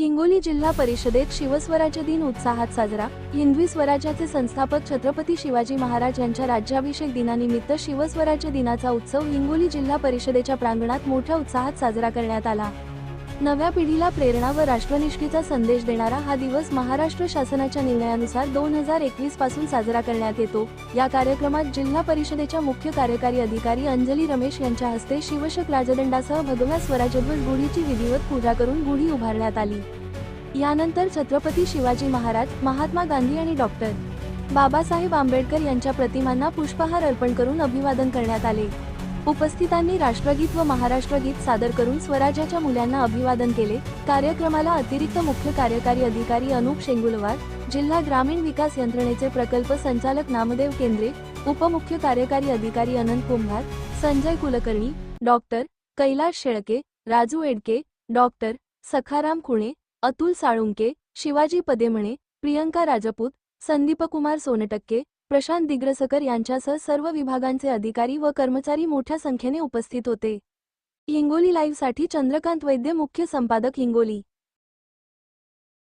हिंगोली जिल्हा परिषदेत शिवस्वराज्य दिन उत्साहात साजरा. हिंदवी स्वराज्याचे संस्थापक छत्रपती शिवाजी महाराज यांच्या राज्याभिषेक दिनानिमित्त शिवस्वराज्य दिनाचा उत्सव हिंगोली जिल्हा परिषदेच्या प्रांगणात मोठ्या उत्साहात साजरा करण्यात आला. नव्या पिढीला प्रेरणा व राष्ट्रनिष्ठीचा संदेश देणारा हा दिवस महाराष्ट्र शासनाच्या निर्णयानुसार दोन हजार एकवीसपासून साजरा करण्यात येतो. या कार्यक्रमात जिल्हा परिषदेच्या मुख्य कार्यकारी अधिकारी अंजली रमेश यांच्या हस्ते शिवशक राजदंडासह भगव्या स्वराज्यध्वज गुढीची विधिवत पूजा करून गुढी उभारण्यात आली. यानंतर छत्रपती शिवाजी महाराज महात्मा गांधी आणि डॉक्टर बाबासाहेब आंबेडकर यांच्या प्रतिमांना पुष्पहार अर्पण करून अभिवादन करण्यात आले. उपस्थितांनी राष्ट्रगीत व महाराष्ट्रगीत सादर करून स्वराज्याच्या मुलांना अभिवादन केले. कार्यक्रमाला अतिरिक्त मुख्य कार्यकारी अधिकारी अनुप शेंगुलवार जिल्हा ग्रामीण विकास यंत्रणेचे प्रकल्प संचालक नामदेव केंद्रे उपमुख्य कार्यकारी अधिकारी अनंत कुंभार संजय कुलकर्णी डॉक्टर कैलास शेळके राजू एडके डॉक्टर सखाराम खुणे अतुल साळुंके शिवाजी पदेमणे प्रियंका राजपूत संदीपकुमार सोनटक्के प्रशांत दिग्रसकर यांच्यासह सर्व विभागांचे अधिकारी व कर्मचारी मोठ्या संख्येने उपस्थित होते. हिंगोली लाईव्हसाठी चंद्रकांत वैद्य मुख्य संपादक हिंगोली.